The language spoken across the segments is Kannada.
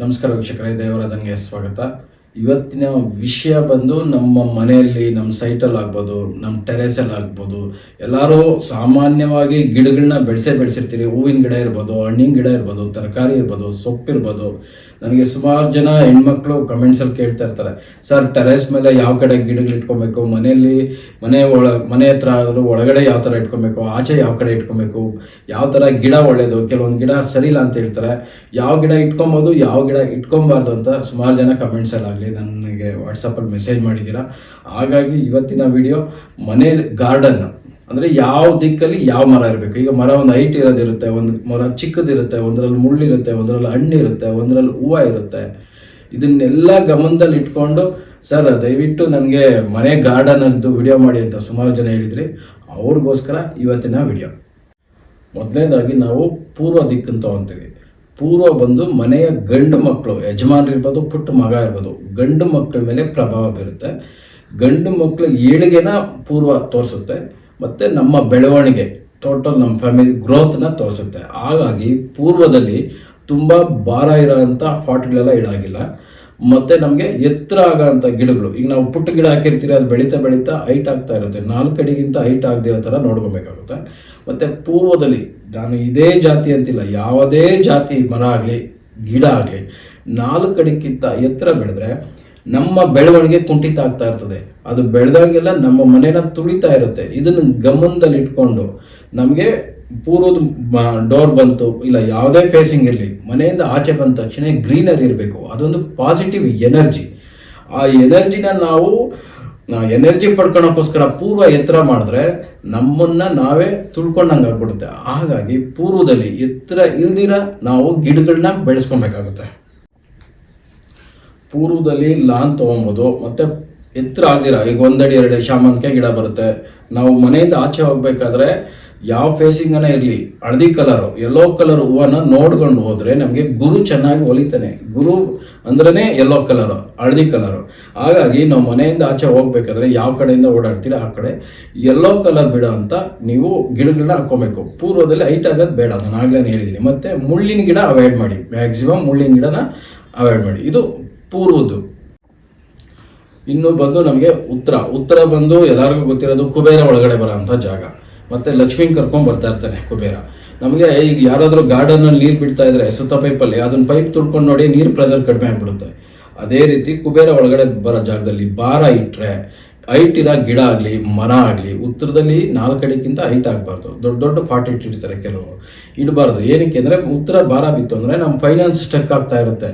ನಮಸ್ಕಾರ ವೀಕ್ಷಕರೇ ದೇವರಾಧನ್ಗೆ ಸ್ವಾಗತ. ಇವತ್ತಿನ ವಿಷಯ ಬಂದು ನಮ್ಮ ಮನೆಯಲ್ಲಿ, ನಮ್ಮ ಸೈಟಲ್ಲಿ ಆಗ್ಬೋದು, ನಮ್ಮ ಟೆರೇಸಲ್ಲಿ ಆಗ್ಬೋದು. ಎಲ್ಲರೂ ಸಾಮಾನ್ಯವಾಗಿ ಗಿಡಗಳನ್ನ ಬೆಳೆಸೇ ಬೆಳೆಸಿರ್ತೀರಿ. ಹೂವಿನ ಗಿಡ ಇರ್ಬೋದು, ಹಣ್ಣಿನ ಗಿಡ ಇರ್ಬೋದು, ತರಕಾರಿ ಇರ್ಬೋದು ಸೊಪ್ಪು ಇರ್ಬೋದು ನನಗೆ ಸುಮಾರು ಜನ ಹೆಣ್ಮಕ್ಳು ಕಮೆಂಟ್ಸಲ್ಲಿ ಕೇಳ್ತಾ ಇರ್ತಾರೆ. ಸರ್ ಟೆರೆಸ್ ಮೇಲೆ ಯಾವ ಕಡೆ ಗಿಡಗಳು ಇಟ್ಕೊಬೇಕು? ಮನೆಯಲ್ಲಿ ಮನೆ ಒಳ, ಮನೆ ಹತ್ರ ಆದರೂ ಒಳಗಡೆ ಯಾವ ಥರ ಇಟ್ಕೊಬೇಕು? ಆಚೆ ಯಾವ ಕಡೆ ಇಟ್ಕೊಬೇಕು? ಯಾವ ಥರ ಗಿಡ ಒಳ್ಳೇದು? ಕೆಲವೊಂದು ಗಿಡ ಸರಿ ಇಲ್ಲ ಅಂತ ಹೇಳ್ತಾರೆ. ಯಾವ ಗಿಡ ಇಟ್ಕೊಬೋದು, ಯಾವ ಗಿಡ ಇಟ್ಕೊಬಾರ್ದು ಅಂತ ಸುಮಾರು ಜನ ಕಮೆಂಟ್ಸಲ್ಲಾಗಲಿ ನನಗೆ ವಾಟ್ಸಪ್ಪಲ್ಲಿ ಮೆಸೇಜ್ ಮಾಡಿದ್ದೀರಾ. ಹಾಗಾಗಿ ಇವತ್ತಿನ ವಿಡಿಯೋ ಮನೆ ಗಾರ್ಡನ್ ಅಂದರೆ ಯಾವ ದಿಕ್ಕಲ್ಲಿ ಯಾವ ಮರ ಇರಬೇಕು? ಈಗ ಮರ ಒಂದು ಹೈಟ್ ಇರೋದಿರುತ್ತೆ ಒಂದು ಮರ ಚಿಕ್ಕದಿರುತ್ತೆ ಒಂದರಲ್ಲಿ ಮುಳ್ಳಿರುತ್ತೆ, ಒಂದರಲ್ಲಿ ಹಣ್ಣಿರುತ್ತೆ, ಒಂದರಲ್ಲಿ ಹೂವು ಇರುತ್ತೆ. ಇದನ್ನೆಲ್ಲ ಗಮನದಲ್ಲಿ ಇಟ್ಕೊಂಡು, ಸರ್, ದಯವಿಟ್ಟು ನನಗೆ ಮನೆ ಗಾರ್ಡನ್ ಅಂತ ವಿಡಿಯೋ ಮಾಡಿ ಅಂತ ಸುಮಾರು ಜನ ಹೇಳಿದ್ರಿ, ಅವ್ರಿಗೋಸ್ಕರ ಇವತ್ತಿನ ವಿಡಿಯೋ ಮೊದಲನೇದಾಗಿ ನಾವು ಪೂರ್ವ ದಿಕ್ಕನ್ನು ತಗೊಂತೀವಿ. ಪೂರ್ವ ಬಂದು ಮನೆಯ ಗಂಡು ಮಕ್ಕಳು ಯಜಮಾನರಿರ್ಬೋದು ಪುಟ್ಟ ಮಗ ಇರ್ಬೋದು, ಗಂಡು ಮಕ್ಕಳ ಮೇಲೆ ಪ್ರಭಾವ ಬೀರುತ್ತೆ. ಗಂಡು ಮಕ್ಕಳ ಏಳಿಗೆನ ಪೂರ್ವ ತೋರಿಸುತ್ತೆ. ಮತ್ತು ನಮ್ಮ ಬೆಳವಣಿಗೆ ಟೋಟಲ್ ನಮ್ಮ ಫ್ಯಾಮಿಲಿ ಗ್ರೋತ್ನ ತೋರಿಸುತ್ತೆ. ಹಾಗಾಗಿ ಪೂರ್ವದಲ್ಲಿ ತುಂಬ ಭಾರ ಇರೋಂಥ ಫಾಟ್ಗಳೆಲ್ಲ ಇಡಾಗಿಲ್ಲ. ಮತ್ತು ನಮಗೆ ಎತ್ತರ ಆಗೋಂಥ ಗಿಡಗಳು, ಈಗ ನಾವು ಪುಟ್ಟ ಗಿಡ ಹಾಕಿರ್ತೀರಿ ಅದು ಬೆಳೀತಾ ಬೆಳೀತಾ ಹೈಟ್ ಆಗ್ತಾ ಇರುತ್ತೆ. ನಾಲ್ಕು ಅಡಿಗಿಂತ ಹೈಟ್ ಆಗದಿರೋ ಥರ ನೋಡ್ಕೋಬೇಕಾಗುತ್ತೆ. ಮತ್ತು ಪೂರ್ವದಲ್ಲಿ ನಾನು ಇದೇ ಜಾತಿ ಅಂತಿಲ್ಲ, ಯಾವುದೇ ಜಾತಿ ಮರ ಆಗಲಿ, ಗಿಡ ಆಗಲಿ, ನಾಲ್ಕು ಅಡಿಗಿಂತ ಎತ್ತರ ಬೆಳೆದ್ರೆ ನಮ್ಮ ಬೆಳವಣಿಗೆ ಕುಂಠಿತ ಆಗ್ತಾ ಇರ್ತದೆ. ಅದು ಬೆಳೆದಾಗೆಲ್ಲ ನಮ್ಮ ಮನೇನ ತುಳಿತಾ ಇರುತ್ತೆ. ಇದನ್ನು ಗಮನದಲ್ಲಿ ಇಟ್ಕೊಂಡು ನಮಗೆ ಪೂರ್ವದ ಡೋರ್ ಬಂತು, ಇಲ್ಲ ಯಾವುದೇ ಫೇಸಿಂಗ್ ಇರಲಿ, ಮನೆಯಿಂದ ಆಚೆ ಬಂದ ತಕ್ಷಣ ಗ್ರೀನರಿ ಇರಬೇಕು. ಅದೊಂದು ಪಾಸಿಟಿವ್ ಎನರ್ಜಿ ಆ ಎನರ್ಜಿನ ನಾವು ಎನರ್ಜಿ ಪಡ್ಕೊಳಕ್ಕೋಸ್ಕರ ಪೂರ್ವ ಎತ್ತರ ಮಾಡಿದ್ರೆ ನಮ್ಮನ್ನ ನಾವೇ ತುಳ್ಕೊಂಡಂಗೆ ಆಗ್ಬಿಡುತ್ತೆ. ಹಾಗಾಗಿ ಪೂರ್ವದಲ್ಲಿ ಎತ್ತರ ಇಲ್ದಿರ ನಾವು ಗಿಡಗಳನ್ನ ಬೆಳೆಸ್ಕೊಬೇಕಾಗುತ್ತೆ. ಪೂರ್ವದಲ್ಲಿ ಲಾನ್ ತೊಗೊಬೋದು, ಮತ್ತು ಎತ್ತರ ಆಗ್ದಿರ, ಈಗ ಒಂದಡಿ ಎರಡು ಶಾಮಂತಿಗೆ ಗಿಡ ಬರುತ್ತೆ. ನಾವು ಮನೆಯಿಂದ ಆಚೆ ಹೋಗ್ಬೇಕಾದ್ರೆ ಯಾವ ಫೇಸಿಂಗನ ಇರಲಿ, ಹಳದಿ ಕಲರು ಯೆಲ್ಲೋ ಕಲರ್ ಹೂವನ್ನ ನೋಡ್ಕೊಂಡು ಹೋದ್ರೆ ನಮಗೆ ಗುರು ಚೆನ್ನಾಗಿ ಒಲಿತಾನೆ. ಗುರು ಅಂದ್ರೇ ಯೆಲ್ಲೋ ಕಲರು ಹಳದಿ ಕಲರು ಹಾಗಾಗಿ ನಾವು ಮನೆಯಿಂದ ಆಚೆ ಹೋಗ್ಬೇಕಾದ್ರೆ ಯಾವ ಕಡೆಯಿಂದ ಓಡಾಡ್ತೀರ, ಆ ಕಡೆ ಯೆಲ್ಲೋ ಕಲರ್ ಬಿಡ ಅಂತ ನೀವು ಗಿಡಗಳನ್ನ ಹಾಕೋಬೇಕು ಪೂರ್ವದಲ್ಲಿ ಹೈಟ್ ಆಗೋದು ಬೇಡ ನಾನು ಆಗ್ಲೇ ಹೇಳಿದ್ದೀನಿ ಮತ್ತೆ ಮುಳ್ಳಿನ ಗಿಡ ಅವಾಯ್ಡ್ ಮಾಡಿ. ಮ್ಯಾಕ್ಸಿಮಮ್ ಮುಳ್ಳಿನ ಗಿಡನ ಅವಾಯ್ಡ್ ಮಾಡಿ. ಇದು ಪೂರ್ವದ್ದು ಇನ್ನು ಬಂದು ನಮಗೆ ಉತ್ತರ. ಉತ್ತರ ಬಂದು ಎಲ್ಲರಿಗೂ ಗೊತ್ತಿರೋದು ಕುಬೇರ ಒಳಗಡೆ ಬರೋಂಥ ಜಾಗ. ಮತ್ತೆ ಲಕ್ಷ್ಮೀ ಕರ್ಕೊಂಡು ಬರ್ತಾ ಇರ್ತಾನೆ ಕುಬೇರ. ನಮಗೆ ಈಗ ಯಾರಾದರೂ ಗಾರ್ಡನ್ ನೀರು ಬಿಡ್ತಾ ಇದ್ರೆ, ಸುತ್ತ ಪೈಪಲ್ಲಿ ಅದನ್ನ ಪೈಪ್ ತುಳ್ಕೊಂಡು ನೋಡಿ ನೀರು ಪ್ರೆಸರ್ ಕಡಿಮೆ ಆಗಿಬಿಡುತ್ತೆ. ಅದೇ ರೀತಿ ಕುಬೇರ ಒಳಗಡೆ ಬರೋ ಜಾಗದಲ್ಲಿ ಭಾರ ಇಟ್ಟರೆ ಹೈಟ್ ಇರೋ ಗಿಡ ಆಗಲಿ, ಮರ ಆಗಲಿ, ಉತ್ತರದಲ್ಲಿ ನಾಲ್ಕು ಹೈಟ್ ಆಗಬಾರ್ದು. ದೊಡ್ಡ ದೊಡ್ಡ ಫಾಟ್ ಇಟ್ಟಿರ್ತಾರೆ ಕೆಲವರು. ಇಡಬಾರ್ದು. ಏನಕ್ಕೆ ಅಂದರೆ ಉತ್ತರ ಭಾರ ಬಿತ್ತು ಅಂದರೆ ನಮ್ಮ ಫೈನಾನ್ಸ್ ಸ್ಟಕ್ ಆಗ್ತಾ ಇರುತ್ತೆ.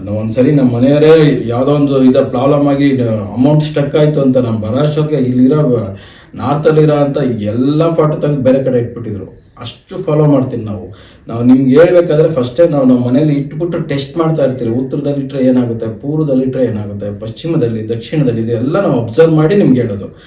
ಒಂದ್ಸರಿ ನಮ್ಮ ಮನೆಯವರೇ ಯಾವುದೋ ಒಂದು ಇದ ಪ್ರಾಬ್ಲಮ್ ಆಗಿ ಅಮೌಂಟ್ ಸ್ಟಕ್ ಆಯಿತು ಅಂತ ನಮ್ಮ ಬರೋಷ್ಟೊತ್ತಿಗೆ ಇಲ್ಲಿರೋ ನಾರ್ತಲ್ಲಿರೋ ಅಂತ ಎಲ್ಲ ಫೋಟೋ ತೆಗೆದು ಬೇರೆ ಕಡೆ ಇಟ್ಬಿಟ್ಟಿದ್ರು. ಅಷ್ಟು ಫಾಲೋ ಮಾಡ್ತೀನಿ ನಾವು. ನಾವು ನಿಮ್ಗೆ ಹೇಳ್ಬೇಕಾದ್ರೆ ಫಸ್ಟೇ ನಾವು ನಮ್ಮ ಮನೇಲಿ ಇಟ್ಬಿಟ್ಟು ಟೆಸ್ಟ್ ಮಾಡ್ತಾ ಇರ್ತೀವಿ. ಉತ್ತರದಲ್ಲಿ ಇಟ್ಟರೆ ಏನಾಗುತ್ತೆ? ಪೂರ್ವದಲ್ಲಿಟ್ಟರೆ ಏನಾಗುತ್ತೆ? ಪಶ್ಚಿಮದಲ್ಲಿ, ದಕ್ಷಿಣದಲ್ಲಿ ಇದೆಲ್ಲ ನಾವು ಅಬ್ಸರ್ವ್ ಮಾಡಿ ನಿಮ್ಗೆ ಹೇಳೋದು.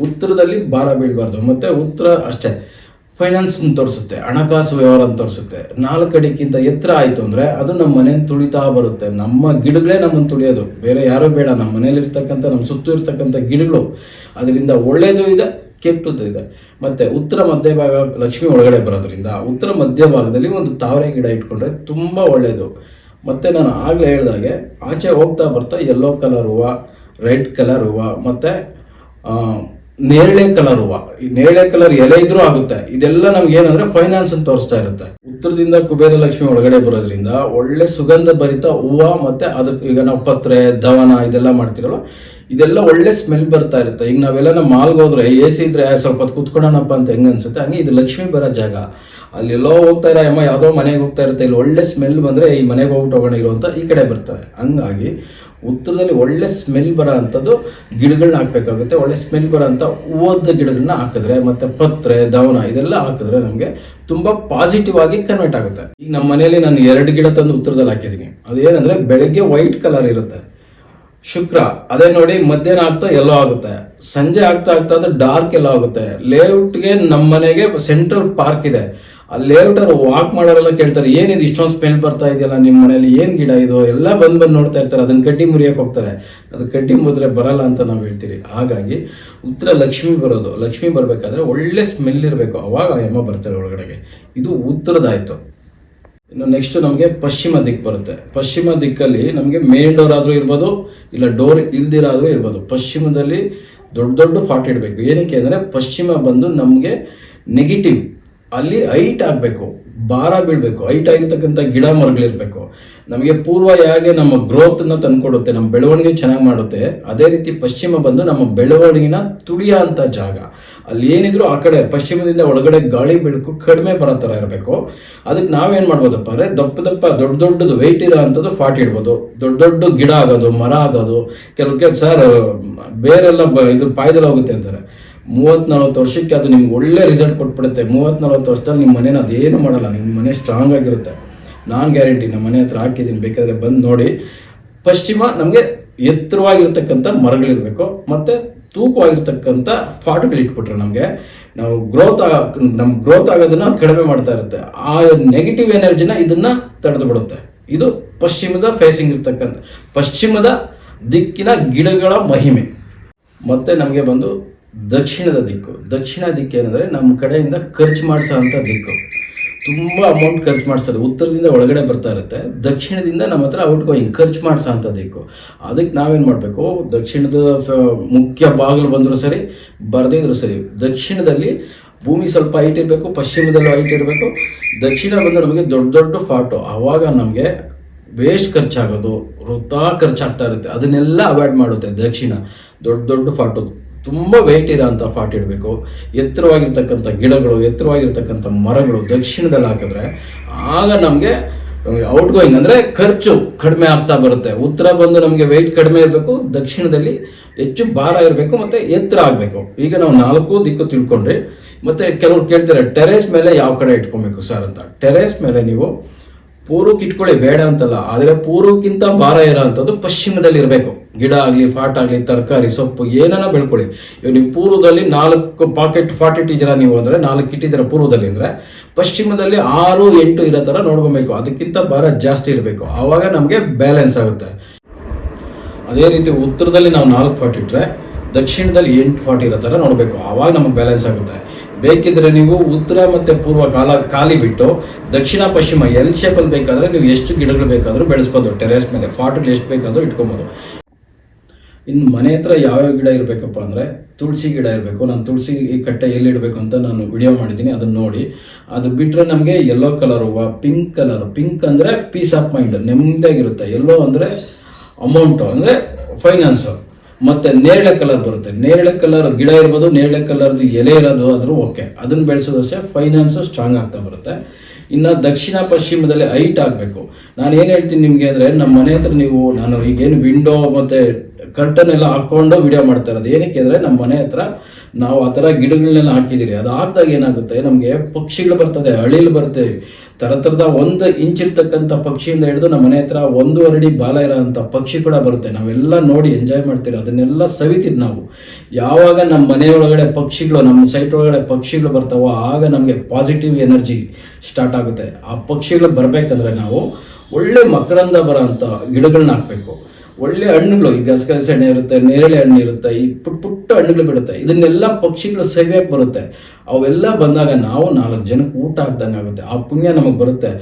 ಉತ್ತರದಲ್ಲಿ ಭಾರ ಬೀಳಬಾರ್ದು. ಮತ್ತು ಉತ್ತರ ಅಷ್ಟೇ. ಫೈನಾನ್ಸ್ ತೋರಿಸುತ್ತೆ, ಹಣಕಾಸು ವ್ಯವಹಾರ ತೋರಿಸುತ್ತೆ. ನಾಲ್ಕು ಅಡಿಕ್ಕಿಂತ ಎತ್ತರ ಆಯಿತು ಅಂದರೆ ಅದು ನಮ್ಮ ಮನೆ ತುಳಿತಾ ಬರುತ್ತೆ. ನಮ್ಮ ಗಿಡಗಳೇ ನಮ್ಮನ್ನು ತುಳಿಯೋದು. ಬೇರೆ ಯಾರೂ ಬೇಡ. ನಮ್ಮ ಮನೇಲಿ ಇರ್ತಕ್ಕಂಥ ನಮ್ಮ ಸುತ್ತ ಇರ್ತಕ್ಕಂಥ ಗಿಡಗಳು ಅದರಿಂದ ಒಳ್ಳೆಯದು ಇದೆ, ಕೆಟ್ಟದ್ದು ಇದೆ. ಮತ್ತೆ ಉತ್ತರ ಮಧ್ಯಭಾಗ ಲಕ್ಷ್ಮಿ ಒಳಗಡೆ ಬರೋದ್ರಿಂದ ಉತ್ತರ ಮಧ್ಯಭಾಗದಲ್ಲಿ ಒಂದು ತಾವರೆ ಗಿಡ ಇಟ್ಕೊಂಡ್ರೆ ತುಂಬ ಒಳ್ಳೆಯದು ಮತ್ತೆ ನಾನು ಆಗಲೇ ಹೇಳ್ದಾಗೆ ಆಚೆ ಹೋಗ್ತಾ ಬರ್ತಾ ಯೆಲ್ಲೋ ಕಲರ್ ಹೂವು ರೆಡ್ ಕಲರ್ ಹೂವು, ಮತ್ತು ನೇರಳೆ ಕಲರ್ ಹೂವ. ಈ ನೇರಳೆ ಕಲರ್ ಎಲೆ ಇದ್ರೂ ಆಗುತ್ತೆ. ಇದೆಲ್ಲ ನಮ್ಗೆ ಏನಂದ್ರೆ ಫೈನಾನ್ಸ್ ಅಂತ ತೋರಿಸ್ತಾ ಇರುತ್ತೆ. ಉತ್ತರದಿಂದ ಕುಬೇರ ಲಕ್ಷ್ಮಿ ಒಳಗಡೆ ಬರೋದ್ರಿಂದ ಒಳ್ಳೆ ಸುಗಂಧ ಭರಿತ ಹೂವು ಮತ್ತೆ ಅದಕ್ಕೆ ಈಗ ನಾವು ಪತ್ರೆ, ದವನ ಇದೆಲ್ಲ ಮಾಡ್ತಿರಲ್ಲ ಇದೆಲ್ಲ ಒಳ್ಳೆ ಸ್ಮೆಲ್ ಬರ್ತಾ ಇರುತ್ತೆ. ಈಗ ನಾವೆಲ್ಲ ನಮ್ಮ ಮಾಲ್ಗೆ ಹೋದ್ರೆ ಎ ಸಿ ಇದ್ರೆ ಸ್ವಲ್ಪ ಹೊತ್ತು ಕುತ್ಕೊಳ್ಳೋಣಪ್ಪ ಅಂತ ಹೆಂಗ್ ಅನ್ಸುತ್ತೆ? ಹಂಗೆ ಇದು ಲಕ್ಷ್ಮಿ ಬರೋ ಜಾಗ. ಅಲ್ಲೆಲ್ಲೋ ಹೋಗ್ತಾ ಇರೋ ಅಮ್ಮ ಯಾವುದೋ ಮನೆಗೆ ಹೋಗ್ತಾ ಇರುತ್ತೆ. ಇಲ್ಲಿ ಒಳ್ಳೆ ಸ್ಮೆಲ್ ಬಂದರೆ, ಈ ಮನೆಗೆ ಹೋಗ್ಬಿಟ್ಟು ಹೋಗೋಣ ಇರುವಂಥ ಈ ಕಡೆ ಬರ್ತಾರೆ. ಹಂಗಾಗಿ ಉತ್ತರದಲ್ಲಿ ಒಳ್ಳೆ ಸ್ಮೆಲ್ ಬರೋ ಅಂಥದ್ದು ಗಿಡಗಳನ್ನ ಹಾಕ್ಬೇಕಾಗುತ್ತೆ. ಒಳ್ಳೆ ಸ್ಮೆಲ್ ಬರೋ ಅಂಥ ಹೂವದ ಗಿಡಗಳನ್ನ ಹಾಕಿದ್ರೆ, ಮತ್ತು ಪತ್ರೆ, ದವನ ಇದೆಲ್ಲ ಹಾಕಿದ್ರೆ ನಮಗೆ ತುಂಬ ಪಾಸಿಟಿವ್ ಆಗಿ ಕನ್ವರ್ಟ್ ಆಗುತ್ತೆ. ಈಗ ನಮ್ಮ ಮನೆಯಲ್ಲಿ ನಾನು ಎರಡು ಗಿಡ ತಂದು ಉತ್ತರದಲ್ಲಿ ಹಾಕಿದ್ದೀನಿ. ಏನಂದರೆ ಬೆಳಗ್ಗೆ ವೈಟ್ ಕಲರ್ ಇರುತ್ತೆ. ಶುಕ್ರ, ಅದೇ ನೋಡಿ ಮಧ್ಯಾಹ್ನ ಆಗ್ತಾ ಎಲ್ಲೋ ಆಗುತ್ತೆ. ಸಂಜೆ ಆಗ್ತಾ ಆಗ್ತಾ ಅದು ಡಾರ್ಕ್ ಎಲ್ಲೋ ಆಗುತ್ತೆ. ಲೇಔಟ್ಗೆ ನಮ್ಮ ಮನೆಗೆ ಸೆಂಟ್ರಲ್ ಪಾರ್ಕ್ ಇದೆ. ಆ ಲೇಔಟ್ ಅವ್ರು ವಾಕ್ ಮಾಡೋರೆಲ್ಲ ಕೇಳ್ತಾರೆ, ಏನಿದು ಇಷ್ಟೊಂದು ಸ್ಮೆಲ್ ಬರ್ತಾ ಇದೆಯಲ್ಲ ನಿಮ್ಮ ಮನೇಲಿ, ಏನ್ ಗಿಡ ಇದು? ಎಲ್ಲ ಬಂದ್ ಬಂದು ನೋಡ್ತಾ ಇರ್ತಾರೆ, ಅದನ್ನ ಕಡ್ಡಿ ಮುರಿಯಕ್ಕೆ ಹೋಗ್ತಾರೆ. ಅದು ಕಡ್ಡಿ ಮುದ್ರೆ ಬರಲ್ಲ ಅಂತ ನಾವು ಹೇಳ್ತೀವಿ. ಹಾಗಾಗಿ ಉತ್ತರ ಲಕ್ಷ್ಮಿ ಬರೋದು. ಲಕ್ಷ್ಮಿ ಬರ್ಬೇಕಾದ್ರೆ ಒಳ್ಳೆ ಸ್ಮೆಲ್ ಇರಬೇಕು. ಅವಾಗ ಆ ಯಮ್ಮ ಬರ್ತಾರೆ ಒಳಗಡೆಗೆ. ಇದು ಉತ್ತರದಾಯ್ತು ಇನ್ನು ನೆಕ್ಸ್ಟ್ ನಮಗೆ ಪಶ್ಚಿಮ ದಿಕ್ಕು ಬರುತ್ತೆ. ಪಶ್ಚಿಮ ದಿಕ್ಕಲ್ಲಿ ನಮಗೆ ಮೇನ್ ಡೋರ್ ಆದರೂ ಇರ್ಬೋದು, ಇಲ್ಲ ಡೋರ್ ಇಲ್ದಿರಾದರೂ ಇರ್ಬೋದು. ಪಶ್ಚಿಮದಲ್ಲಿ ದೊಡ್ಡ ದೊಡ್ಡ ಫಾಟ್ ಇಡಬೇಕು. ಏನಕ್ಕೆ ಅಂದರೆ ಪಶ್ಚಿಮ ಬಂದು ನಮಗೆ ನೆಗೆಟಿವ್ ಅಲ್ಲಿ ಹೈಟ್ ಆಗಬೇಕು, ಭಾರ ಬೀಳಬೇಕು ಹೈಟ್ ಆಗಿರ್ತಕ್ಕಂಥ ಗಿಡ ಮರಗಳಿರಬೇಕು. ನಮಗೆ ಪೂರ್ವ ಹೇಗೆ ನಮ್ಮ ಗ್ರೋತನ್ನು ತಂದುಕೊಡುತ್ತೆ, ನಮ್ಮ ಬೆಳವಣಿಗೆ ಚೆನ್ನಾಗಿ ಮಾಡುತ್ತೆ, ಅದೇ ರೀತಿ ಪಶ್ಚಿಮ ಬಂದು ನಮ್ಮ ಬೆಳವಣಿಗೆನ ತುಳಿಯೋ ಅಂಥ ಜಾಗ. ಅಲ್ಲಿ ಏನಿದ್ರು ಆ ಕಡೆ ಪಶ್ಚಿಮದಿಂದ ಒಳಗಡೆ ಗಾಳಿ ಬೆಳಕು ಕಡಿಮೆ ಬರೋ ಥರ ಇರಬೇಕು. ಅದಕ್ಕೆ ನಾವೇನು ಮಾಡ್ಬೋದಪ್ಪ ಅಂದರೆ ದಪ್ಪ ದಪ್ಪ ದೊಡ್ಡ ದೊಡ್ಡದು ವೆಯ್ಟ್ ಇರೋ ಅಂಥದ್ದು ಫಾಟ್ ಇಡ್ಬೋದು. ದೊಡ್ಡ ದೊಡ್ಡ ಗಿಡ ಆಗೋದು, ಮರ ಆಗೋದು ಕೆಲವು ಕೆಲ ಸರ್ ಬೇರೆಲ್ಲ ಬ ಇದು ಪಾಯ್ದಲ್ಲಿ ಹೋಗುತ್ತೆ ಅಂತಾರೆ. ಮೂವತ್ತು ನಲ್ವತ್ತು ವರ್ಷಕ್ಕೆ ಅದು ನಿಮ್ಗೆ ಒಳ್ಳೆ ರಿಸಲ್ಟ್ ಕೊಟ್ಬಿಡುತ್ತೆ. ಮೂವತ್ತು ನಲ್ವತ್ತು ವರ್ಷದಲ್ಲಿ ನಿಮ್ಮ ಮನೇನ ಅದೇನು ಮಾಡಲ್ಲ. ನಿಮ್ಮ ಮನೆ ಸ್ಟ್ರಾಂಗ್ ಆಗಿರುತ್ತೆ. ನಾನು ಗ್ಯಾರಂಟಿ ನಮ್ಮ ಮನೆ ಹತ್ರ ಹಾಕಿದ್ದೀನಿ. ಬೇಕಾದರೆ ಬಂದು ನೋಡಿ. ಪಶ್ಚಿಮ ನಮಗೆ ಎತ್ತರವಾಗಿರ್ತಕ್ಕಂಥ ಮರಗಳಿರಬೇಕು. ಮತ್ತು ತೂಕವಾಗಿರ್ತಕ್ಕಂಥ ಫಾಟುಗಳು ಇಟ್ಬಿಟ್ರೆ ನಮಗೆ ನಾವು ಗ್ರೋತ್ ಆಗ ನಮ್ಮ ಗ್ರೋತ್ ಆಗೋದನ್ನ ಕಡಿಮೆ ಮಾಡ್ತಾ ಇರುತ್ತೆ. ಆ ನೆಗೆಟಿವ್ ಎನರ್ಜಿನ ಇದನ್ನ ತಡೆದು ಬಿಡುತ್ತೆ. ಇದು ಪಶ್ಚಿಮದ ಫೇಸಿಂಗ್ ಇರ್ತಕ್ಕಂಥ ಪಶ್ಚಿಮದ ದಿಕ್ಕಿನ ಗಿಡಗಳ ಮಹಿಮೆ. ಮತ್ತೆ ನಮಗೆ ಬಂದು ದಕ್ಷಿಣದ ದಿಕ್ಕು. ದಕ್ಷಿಣ ದಿಕ್ಕು ಏನಂದರೆ ನಮ್ಮ ಕಡೆಯಿಂದ ಖರ್ಚು ಮಾಡಿಸೋ ಅಂಥ ದಿಕ್ಕು. ತುಂಬ ಅಮೌಂಟ್ ಖರ್ಚು ಮಾಡಿಸ್ತಾರೆ. ಉತ್ತರದಿಂದ ಒಳಗಡೆ ಬರ್ತಾ ಇರುತ್ತೆ. ದಕ್ಷಿಣದಿಂದ ನಮ್ಮ ಹತ್ರ ಔಟ್ ಗೋಯಿಂಗ್ ಖರ್ಚು ಮಾಡಿಸೋ ಅಂಥ ಅದಕ್ಕೆ ನಾವೇನು ಮಾಡಬೇಕು? ದಕ್ಷಿಣದ ಮುಖ್ಯ ಬಾಗಿಲು ಬಂದರೂ ಸರಿ, ಬರದಿದ್ರು ಸರಿ. ದಕ್ಷಿಣದಲ್ಲಿ ಭೂಮಿ ಸ್ವಲ್ಪ ಹೈಟ್ ಇರಬೇಕು, ಪಶ್ಚಿಮದಲ್ಲೂ ಹೈಟ್ ಇರಬೇಕು. ದಕ್ಷಿಣ ಬಂದು ನಮಗೆ ದೊಡ್ಡ ದೊಡ್ಡ ಫಾಟು ಆವಾಗ ನಮಗೆ ವೇಸ್ಟ್ ಖರ್ಚಾಗೋದು ವೃತ್ತ ಖರ್ಚಾಗ್ತಾ ಇರುತ್ತೆ. ಅದನ್ನೆಲ್ಲ ಅವಾಯ್ಡ್ ಮಾಡುತ್ತೆ ದಕ್ಷಿಣ. ದೊಡ್ಡ ದೊಡ್ಡ ಫಾಟು ತುಂಬ ವೆಯ್ಟ್ ಇರೋಂಥ ಫಾಟ್ ಇಡಬೇಕು. ಎತ್ತರವಾಗಿರ್ತಕ್ಕಂಥ ಗಿಡಗಳು, ಎತ್ತರವಾಗಿರ್ತಕ್ಕಂಥ ಮರಗಳು ದಕ್ಷಿಣದಲ್ಲಿ ಹಾಕಿದ್ರೆ ಆಗ ನಮಗೆ ಔಟ್ ಗೋಯಿಂಗ್ ಅಂದರೆ ಖರ್ಚು ಕಡಿಮೆ ಆಗ್ತಾ ಬರುತ್ತೆ. ಉತ್ತರ ಬಂದು ನಮಗೆ ವೆಯ್ಟ್ ಕಡಿಮೆ ಇರಬೇಕು, ದಕ್ಷಿಣದಲ್ಲಿ ಹೆಚ್ಚು ಭಾರ ಇರಬೇಕು ಮತ್ತು ಎತ್ತರ ಆಗಬೇಕು. ಈಗ ನಾವು ನಾಲ್ಕು ದಿಕ್ಕು ತಿಳ್ಕೊಂಡ್ರಿ, ಮತ್ತು ಕೆಲವರು ಕೇಳ್ತಾರೆ ಟೆರೇಸ್ ಮೇಲೆ ಯಾವ ಕಡೆ ಇಟ್ಕೊಬೇಕು ಸರ್ ಅಂತ. ಟೆರೇಸ್ ಮೇಲೆ ನೀವು ಪೂರ್ವಕ್ಕೆ ಇಟ್ಕೊಳ್ಳಿ ಬೇಡ ಅಂತಲ್ಲ, ಆದರೆ ಪೂರ್ವಕ್ಕಿಂತ ಭಾರ ಇರೋ ಅಂಥದ್ದು ಪಶ್ಚಿಮದಲ್ಲಿ ಇರಬೇಕು. ಗಿಡ ಆಗಲಿ, ಫಾಟ್ ಆಗಲಿ, ತರಕಾರಿ, ಸೊಪ್ಪು ಏನನ್ನ ಬೆಳ್ಕೊಳ್ಳಿ. ಇವಾಗ ನೀವು ಪೂರ್ವದಲ್ಲಿ ನಾಲ್ಕು ಪಾಕೆಟ್ ಫಾಟ್ ಇಟ್ಟಿದ್ದೀರಾ ನೀವು ಅಂದರೆ, ನಾಲ್ಕು ಇಟ್ಟಿದ್ದೀರಾ ಪೂರ್ವದಲ್ಲಿ ಅಂದರೆ, ಪಶ್ಚಿಮದಲ್ಲಿ ಆರು, ಎಂಟು ಇರೋ ಥರ ನೋಡ್ಕೊಬೇಕು. ಅದಕ್ಕಿಂತ ಭಾರ ಜಾಸ್ತಿ ಇರಬೇಕು. ಆವಾಗ ನಮಗೆ ಬ್ಯಾಲೆನ್ಸ್ ಆಗುತ್ತೆ. ಅದೇ ರೀತಿ ಉತ್ತರದಲ್ಲಿ ನಾವು ನಾಲ್ಕು ಫಾಟ್ ಇಟ್ಟರೆ ದಕ್ಷಿಣದಲ್ಲಿ ಎಂಟು ಫಾರ್ಟಿ ಇರೋ ಥರ ನೋಡಬೇಕು. ಆವಾಗ ನಮಗೆ ಬ್ಯಾಲೆನ್ಸ್ ಆಗುತ್ತೆ. ಬೇಕಿದ್ರೆ ನೀವು ಉತ್ತರ ಮತ್ತು ಪೂರ್ವ ಕಾಲ, ಖಾಲಿ ಬಿಟ್ಟು ದಕ್ಷಿಣ, ಪಶ್ಚಿಮ ಎಲ್ ಶೇಪಲ್ಲಿ ಬೇಕಾದರೆ ನೀವು ಎಷ್ಟು ಗಿಡಗಳು ಬೇಕಾದರೂ ಬೆಳೆಸ್ಬೋದು. ಟೆರೆಸ್ ಮೇಲೆ ಫಾಟ್ಗಳು ಎಷ್ಟು ಬೇಕಾದರೂ ಇಟ್ಕೊಬೋದು. ಇನ್ನು ಮನೆ ಹತ್ರ ಯಾವ್ಯಾವ ಗಿಡ ಇರಬೇಕಪ್ಪ ಅಂದರೆ ತುಳಸಿ ಗಿಡ ಇರಬೇಕು. ನಾನು ತುಳಸಿ ಈ ಕಟ್ಟೆ ಎಲ್ಲಿ ಇಡಬೇಕು ಅಂತ ನಾನು ವಿಡಿಯೋ ಮಾಡಿದ್ದೀನಿ. ಅದನ್ನು ನೋಡಿ. ಅದು ಬಿಟ್ಟರೆ ನಮಗೆ ಯೆಲ್ಲೋ ಕಲರ್ ಹೂವು ಪಿಂಕ್ ಕಲರ್ ಪಿಂಕ್ ಅಂದರೆ ಪೀಸ್ ಆಫ್ ಮೈಂಡ್ ನೆಮ್ಮದಿಯಾಗಿರುತ್ತೆ. ಎಲ್ಲೋ ಅಂದರೆ ಅಮೌಂಟು ಅಂದರೆ ಫೈನಾನ್ಸು ಮತ್ತು ನೇರಳೆ ಕಲರ್ ಬರುತ್ತೆ. ನೇರಳೆ ಕಲರ್ ಗಿಡ ಇರ್ಬೋದು, ನೇರಳೆ ಕಲರ್ದು ಎಲೆ ಇರೋದು ಆದರೂ ಓಕೆ ಅದನ್ನು ಬೆಳೆಸೋದಷ್ಟೇ ಫೈನಾನ್ಸು ಸ್ಟ್ರಾಂಗ್ ಆಗ್ತಾ ಬರುತ್ತೆ. ಇನ್ನು ದಕ್ಷಿಣ ಪಶ್ಚಿಮದಲ್ಲಿ ಹೈಟ್ ಆಗಬೇಕು. ನಾನು ಏನು ಹೇಳ್ತೀನಿ ನಿಮಗೆ ಅಂದರೆ ನಮ್ಮ ಮನೆ ಹತ್ರ ನೀವು, ನಾನು ಈಗೇನು ವಿಂಡೋ ಮತ್ತು ಕರ್ಟನ್ ಎಲ್ಲ ಹಾಕ್ಕೊಂಡು ವಿಡಿಯೋ ಮಾಡ್ತಾ ಇರೋದು. ಏನಕ್ಕೆ ಅಂದರೆ ನಮ್ಮ ಮನೆ ಹತ್ರ ನಾವು ಆ ಥರ ಗಿಡಗಳನ್ನೆಲ್ಲ ಹಾಕಿದ್ದೀರಿ ಅದು ಹಾಕಿದಾಗ ಏನಾಗುತ್ತೆ, ನಮಗೆ ಪಕ್ಷಿಗಳು ಬರ್ತದೆ ಅಳಿಲು ಬರುತ್ತೆ. ಥರ ಥರದ ಒಂದು ಇಂಚ್ ಇರ್ತಕ್ಕಂಥ ಪಕ್ಷಿಯಿಂದ ಹಿಡಿದು ನಮ್ಮ ಮನೆ ಹತ್ರ ಒಂದೂವರೆ ಅಡಿ ಬಾಲ ಇರೋಂಥ ಪಕ್ಷಿ ಕೂಡ ಬರುತ್ತೆ. ನಾವೆಲ್ಲ ನೋಡಿ ಎಂಜಾಯ್ ಮಾಡ್ತೀವಿ. ಅದನ್ನೆಲ್ಲ ಸವಿತೀವಿ ನಾವು. ಯಾವಾಗ ನಮ್ಮ ಮನೆ ಒಳಗಡೆ ಪಕ್ಷಿಗಳು, ನಮ್ಮ ಸೈಟ್ ಒಳಗಡೆ ಪಕ್ಷಿಗಳು ಬರ್ತಾವೋ ಆಗ ನಮಗೆ ಪಾಸಿಟಿವ್ ಎನರ್ಜಿ ಸ್ಟಾರ್ಟ್ ಆಗುತ್ತೆ. ಆ ಪಕ್ಷಿಗಳು ಬರಬೇಕಂದ್ರೆ ನಾವು ಒಳ್ಳೆ ಮಕರಂದ ಬರೋ ಅಂಥ ಗಿಡಗಳನ್ನ ಹಾಕಬೇಕು. ಒಳ್ಳೆ ಹಣ್ಣುಗಳು, ಈ ಗಸಗಸೆ ಹಣ್ಣು ಇರುತ್ತೆ, ನೇರಳೆ ಹಣ್ಣು ಇರುತ್ತೆ, ಈ ಪುಟ್ ಪುಟ್ಟ ಹಣ್ಣುಗಳು ಬಿಡುತ್ತೆ. ಇದನ್ನೆಲ್ಲ ಪಕ್ಷಿಗಳು ಸವಿಯಕ್ಕೆ ಬರುತ್ತೆ. ಅವೆಲ್ಲ ಬಂದಾಗ ನಾವು ನಾಲ್ಕು ಜನಕ್ಕೆ ಊಟ ಹಾಕ್ದಂಗೆ ಆಗುತ್ತೆ. ಆ ಪುಣ್ಯ ನಮಗೆ ಬರುತ್ತೆ.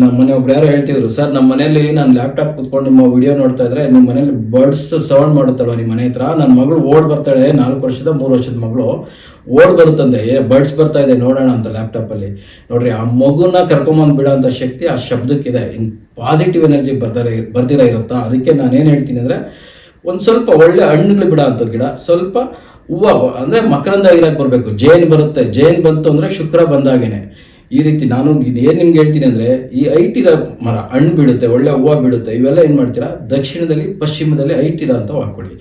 ನಮ್ಮ ಮನೆ ಒಬ್ರು ಯಾರೋ ಹೇಳ್ತಿದ್ರು, ಸರ್, ನಮ್ಮ ಮನೇಲಿ ನಾನು ಲ್ಯಾಪ್ಟಾಪ್ ಕುತ್ಕೊಂಡು ನಿಮ್ಮ ವಿಡಿಯೋ ನೋಡ್ತಾ ಇದ್ರೆ ನಿಮ್ಮ ಮನೇಲಿ ಬರ್ಡ್ಸ್ ಸೌಂಡ್ ಮಾಡುತ್ತಲ್ವ ನಿಮ್ಮ ಮನೆ ಹತ್ರ? ನನ್ನ ಮಗಳು ಓಡ್ ಬರ್ತಾಳೆ, ನಾಲ್ಕು ವರ್ಷದ, ಮೂರು ವರ್ಷದ ಮಗಳು. ಓಡ್ ಬರುತ್ತಂದೆ ಏ ಬರ್ಡ್ಸ್ ಬರ್ತಾ ಇದೆ, ನೋಡೋಣ ಅಂತ ಲ್ಯಾಪ್ಟಾಪಲ್ಲಿ ನೋಡ್ರಿ, ಆ ಮಗುನ ಕರ್ಕೊಂಬಂದು ಬಿಡೋ ಅಂತ ಶಕ್ತಿ ಆ ಶಬ್ದಕ್ಕಿದೆ. ಪಾಸಿಟಿವ್ ಎನರ್ಜಿ ಬರ್ದರೆ ಬರ್ದಿರ ಇರುತ್ತಾ ಅದಕ್ಕೆ ನಾನು ಏನು ಹೇಳ್ತೀನಿ ಅಂದರೆ, ಒಂದು ಸ್ವಲ್ಪ ಒಳ್ಳೆ ಹಣ್ಣುಗಳು ಬಿಡ ಅಂತ ಗಿಡ. ಸ್ವಲ್ಪ ಹೂವು, ಅಂದರೆ ಮಕರಂದ ಇರಕ್ಕೆ ಬರಬೇಕು. ಜೇನ್ ಬರುತ್ತೆ. ಜೇನ್ ಬಂತು ಅಂದರೆ ಶುಕ್ರ ಬಂದಾಗೇನೆ. ಈ ರೀತಿ ನಾನು ಏನು ನಿಮ್ಗೆ ಹೇಳ್ತೀನಿ ಅಂದರೆ, ಈ ಐಟಿರ ಮರ, ಹಣ್ಣು ಬಿಡುತ್ತೆ ಒಳ್ಳೆ ಹೂವು ಬಿಡುತ್ತೆ ಇವೆಲ್ಲ ಏನು ಮಾಡ್ತೀರಾ? ದಕ್ಷಿಣದಲ್ಲಿ, ಪಶ್ಚಿಮದಲ್ಲಿ ಐಟಿರ ಅಂತ ಹಾಕ್ಕೊಳ್ಳಿ.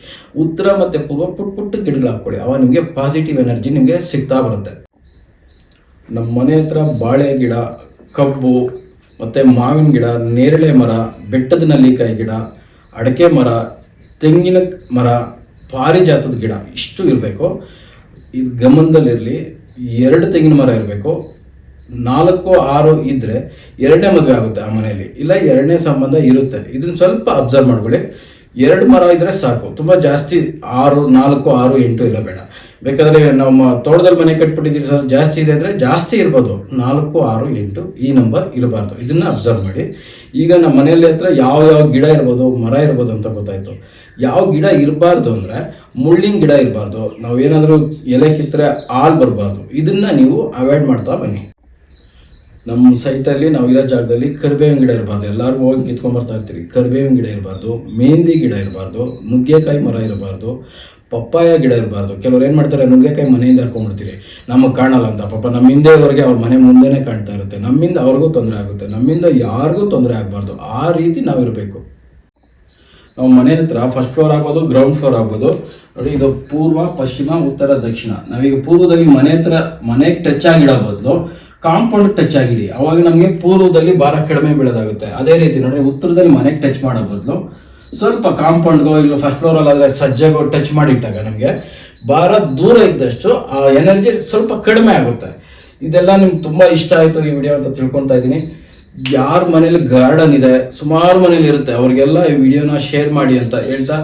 ಉತ್ತರ ಮತ್ತು ಪೂರ್ವ ಪುಟ್ಟ ಪುಟ್ಟ ಗಿಡಗಳು ಹಾಕ್ಕೊಳ್ಳಿ. ಅವಾಗ ನಿಮಗೆ ಪಾಸಿಟಿವ್ ಎನರ್ಜಿ ನಿಮಗೆ ಸಿಗ್ತಾ ಬರುತ್ತೆ. ನಮ್ಮ ಮನೆ ಹತ್ರ ಬಾಳೆ ಗಿಡ, ಕಬ್ಬು ಮತ್ತು ಮಾವಿನ ಗಿಡ, ನೇರಳೆ ಮರ ಬೆಟ್ಟದ ನಲ್ಲಿಕಾಯಿ ಗಿಡ, ಅಡಕೆ ಮರ, ತೆಂಗಿನ ಮರ, ಪಾರಿಜಾತದ ಗಿಡ, ಇಷ್ಟು ಇರಬೇಕು. ಇದು ಗಮನದಲ್ಲಿರಲಿ, ಎರಡು ತೆಂಗಿನ ಮರ ಇರಬೇಕು. ನಾಲ್ಕು, ಆರು ಇದ್ದರೆ ಎರಡನೇ ಮದುವೆ ಆಗುತ್ತೆ ಆ ಮನೆಯಲ್ಲಿ. ಇಲ್ಲ, ಎರಡನೇ ಸಂಬಂಧ ಇರುತ್ತೆ. ಇದನ್ನು ಸ್ವಲ್ಪ ಅಬ್ಸರ್ವ್ ಮಾಡ್ಕೊಳ್ಳಿ. ಎರಡು ಮರ ಇದ್ರೆ ಸಾಕು. ತುಂಬ ಜಾಸ್ತಿ ಆರು, ನಾಲ್ಕು, ಆರು, ಎಂಟು ಇಲ್ಲ ಬೇಡ. ಬೇಕಾದ್ರೆ ನಮ್ಮ ತೋಟದಲ್ಲಿ ಮನೆ ಕಟ್ಬಿಟ್ಟಿದ್ದೀರಿ ಸರ್, ಜಾಸ್ತಿ ಇದೆ ಅಂದರೆ ಜಾಸ್ತಿ ಇರ್ಬೋದು. ನಾಲ್ಕು, ಆರು, ಎಂಟು ಈ ನಂಬರ್ ಇರಬಾರ್ದು. ಇದನ್ನ ಅಬ್ಸರ್ವ್ ಮಾಡಿ. ಈಗ ನಮ್ಮ ಮನೆಯಲ್ಲಿ ಹತ್ರ ಯಾವ ಯಾವ ಗಿಡ ಇರ್ಬೋದು, ಮರ ಇರ್ಬೋದು ಅಂತ ಗೊತ್ತಾಯ್ತು. ಯಾವ ಗಿಡ ಇರಬಾರ್ದು ಅಂದರೆ ಮುಳ್ಳಿನ ಗಿಡ ಇರಬಾರ್ದು. ನಾವು ಏನಾದರೂ ಎಲೆ ಕಿತ್ತರೆ ಹಾಲು ಬರಬಾರ್ದು. ಇದನ್ನ ನೀವು ಅವಾಯ್ಡ್ ಮಾಡ್ತಾ ಬನ್ನಿ. ನಮ್ಮ ಸೈಟಲ್ಲಿ ನಾವು ಇರೋ ಜಾಗದಲ್ಲಿ ಕರಿಬೇವಿನ ಗಿಡ ಇರಬಾರ್ದು. ಎಲ್ಲರೂ ಹೋಗಿ ಕಿತ್ಕೊಂಡ್ಬರ್ತಾ ಇರ್ತೀವಿ. ಕರಿಬೇವಿನ ಗಿಡ ಇರಬಾರ್ದು, ಮೆಹಂದಿ ಗಿಡ ಇರಬಾರ್ದು, ನುಗ್ಗೆಕಾಯಿ ಮರ ಇರಬಾರ್ದು, ಪಪ್ಪಾಯ ಗಿಡ ಇರಬಾರ್ದು. ಕೆಲವ್ರು ಏನು ಮಾಡ್ತಾರೆ, ನುಗ್ಗೆಕಾಯಿ ಮನೆಯಿಂದ ಹಾಕೊಂಡ್ಬಿಡ್ತೀವಿ ನಮಗೆ ಕಾಣಲ್ಲ ಅಂತ. ಪಾಪ ನಮ್ಮ ಹಿಂದೆವರೆಗೆ ಅವ್ರ ಮನೆ ಮುಂದೆನೇ ಕಾಣ್ತಾ ಇರುತ್ತೆ. ನಮ್ಮಿಂದ ಅವ್ರಿಗೂ ತೊಂದರೆ ಆಗುತ್ತೆ. ನಮ್ಮಿಂದ ಯಾರಿಗೂ ತೊಂದರೆ ಆಗಬಾರ್ದು. ಆ ರೀತಿ ನಾವಿರಬೇಕು ನಾವು ಮನೆ ಹತ್ರ ಫಸ್ಟ್ ಫ್ಲೋರ್ ಆಗ್ಬೋದು ಗ್ರೌಂಡ್ ಫ್ಲೋರ್ ಆಗ್ಬೋದು. ನೋಡಿ, ಇದು ಪೂರ್ವ, ಪಶ್ಚಿಮ, ಉತ್ತರ, ದಕ್ಷಿಣ. ನಾವೀಗ ಪೂರ್ವದಲ್ಲಿ ಮನೆ ಹತ್ರ ಮನೆಗೆ ಟಚ್ ಆಗಿಡೋ ಬದಲು ಕಾಂಪೌಂಡ್ ಟಚ್ ಆಗಿಡಿ ಅವಾಗ ನಮಗೆ ಪೂರ್ವದಲ್ಲಿ ಭಾರ ಕಡಿಮೆ ಬೀಳೋದಾಗುತ್ತೆ. ಅದೇ ರೀತಿ ನೋಡಿ ಉತ್ತರದಲ್ಲಿ ಮನೆಗೆ ಟಚ್ ಮಾಡೋ ಬದಲು ಸ್ವಲ್ಪ ಕಾಂಪೌಂಡ್ಗೋ ಇಲ್ಲ ಫಸ್ಟ್ ಫ್ಲೋರಲ್ಲಿ ಆದರೆ ಸಜ್ಜೆಗೋ ಟಚ್ ಮಾಡಿಟ್ಟಾಗ ನಮಗೆ ಭಾರ ದೂರ ಇದ್ದಷ್ಟು ಆ ಎನರ್ಜಿ ಸ್ವಲ್ಪ ಕಡಿಮೆ ಆಗುತ್ತೆ. ಇದೆಲ್ಲ ನಿಮ್ಗೆ ತುಂಬ ಇಷ್ಟ ಆಯಿತು ಈ ವಿಡಿಯೋ ಅಂತ ತಿಳ್ಕೊತಾ ಇದ್ದೀನಿ. ಯಾರ ಮನೇಲಿ ಗಾರ್ಡನ್ ಇದೆ, ಸುಮಾರು ಮನೇಲಿ ಇರುತ್ತೆ. ಅವ್ರಿಗೆಲ್ಲ ಈ ವಿಡಿಯೋನ ಶೇರ್ ಮಾಡಿ ಅಂತ ಹೇಳ್ತಾ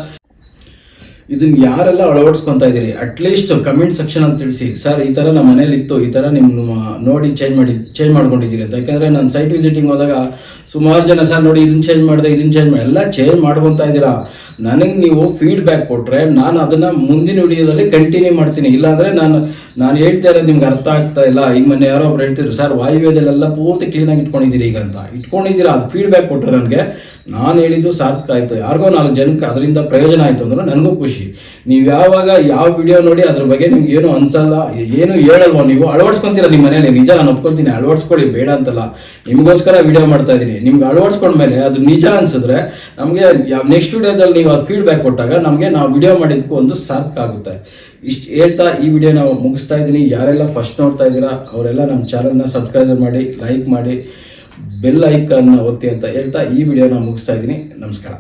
ಇದನ್ನ ಯಾರೆಲ್ಲ ಅಳವಡಿಸ್ಕೊಂತ ಇದ್ದೀರಿ? ಅಟ್ಲೀಸ್ಟ್ ಕಮೆಂಟ್ ಸೆಕ್ಷನ್ ಅಂತ ತಿಳಿಸಿ. ಸರ್ ಈ ತರ ನಮ್ಮ ಮನೇಲಿ ಇತ್ತು, ಈ ತರ ನಿಮ್ಮ ನೋಡಿ ಚೇಂಜ್ ಮಾಡಿ ಚೇಂಜ್ ಮಾಡ್ಕೊಂಡಿದ್ದೀರಿ ಅಂತ. ಯಾಕಂದ್ರೆ ನಾನು ಸೈಟ್ ವಿಸಿಟಿಂಗ್ ಹೋದಾಗ ಸುಮಾರು ಜನ ಸರ್ ನೋಡಿ ಇದನ್ನ ಚೇಂಜ್ ಮಾಡಿದೆ, ಇದನ್ನ ಚೇಂಜ್ ಮಾಡಿ, ಎಲ್ಲ ಚೇಂಜ್ ಮಾಡ್ಕೊತಾ ಇದ್ದೀರಾ? ನನಗೆ ನೀವು ಫೀಡ್ಬ್ಯಾಕ್ ಕೊಟ್ಟರೆ ನಾನು ಅದನ್ನು ಮುಂದಿನ ವಿಡಿಯೋದಲ್ಲಿ ಕಂಟಿನ್ಯೂ ಮಾಡ್ತೀನಿ. ಇಲ್ಲಾಂದರೆ ನಾನು ನಾನು ಹೇಳ್ತಾ ಇರೋದು ನಿಮ್ಗೆ ಅರ್ಥ ಆಗ್ತಾ ಇಲ್ಲ. ಈಗ ಮೊನ್ನೆ ಯಾರೋ ಒಬ್ರು ಹೇಳ್ತಿದ್ರು, ಸರ್ ವಾಯುವ್ಯದಲ್ಲೆಲ್ಲ ಪೂರ್ತಿ ಕ್ಲೀನಾಗಿ ಇಟ್ಕೊಂಡಿದ್ದೀರಿ ಈಗ ಅಂತ. ಇಟ್ಕೊಂಡಿದ್ದೀರಾ? ಅದು ಫೀಡ್ಬ್ಯಾಕ್ ಕೊಟ್ಟರೆ ನನಗೆ. ನಾನು ಹೇಳಿದ್ದು ಸಾರ್ಥಕ ಆಯಿತು. ಯಾರಿಗೋ ನಾಲ್ಕು ಜನಕ್ಕೆ ಅದರಿಂದ ಪ್ರಯೋಜನ ಆಯಿತು ಅಂದ್ರೆ ನನಗೂ ಖುಷಿ. ನೀವು ಯಾವಾಗ ಯಾವ ವಿಡಿಯೋ ನೋಡಿ ಅದ್ರ ಬಗ್ಗೆ ನಿಮ್ಗೆ ಏನು ಅನ್ಸಲ್ಲ, ಏನು ಹೇಳಲ್ವ, ನೀವು ಅಳವಡಿಸ್ಕೊಂತೀರ ನಿಮ್ಮ ಮನೇಲಿ. ನಿಜ ನಾನು ಒಪ್ಕೊಂತೀನಿ ಅಳವಡಿಸ್ಕೊಳ್ಳಿ, ಬೇಡ ಅಂತಲ್ಲ. ನಿಮಗೋಸ್ಕರ ವಿಡಿಯೋ ಮಾಡ್ತಾ ಇದ್ದೀನಿ ನಿಮ್ಗೆ ಅಳವಡಿಸ್ಕೊಂಡ್ಮೇಲೆ ಅದು ನಿಜ ಅನ್ಸಿದ್ರೆ ನಮಗೆ ನೆಕ್ಸ್ಟ್ ವಿಡಿಯೋದಲ್ಲಿ ನೀವು ಅದು ಫೀಡ್ಬ್ಯಾಕ್ ಕೊಟ್ಟಾಗ ನಮಗೆ ನಾವು ವಿಡಿಯೋ ಮಾಡಿದ್ದಕ್ಕೂ ಒಂದು ಸಾರ್ಥಕ ಆಗುತ್ತೆ. ಇಷ್ಟು ಹೇಳ್ತಾ ಈ ವಿಡಿಯೋ ನಾವು ಮುಗಿಸ್ತಾ ಇದ್ದೀನಿ ಯಾರೆಲ್ಲ ಫಸ್ಟ್ ನೋಡ್ತಾ ಇದ್ದೀರಾ, ಅವರೆಲ್ಲ ನಮ್ಮ ಚಾನಲ್ನ ಸಬ್ಸ್ಕ್ರೈಬ್ ಮಾಡಿ ಲೈಕ್ ಮಾಡಿ ಬೆಲ್ ಐಕನ್ನ ಒತ್ತಿ ಅಂತ ಹೇಳ್ತಾ ಈ ವಿಡಿಯೋನ ಮುಗಿಸ್ತಾ ಇದ್ದೀನಿ ನಮಸ್ಕಾರ.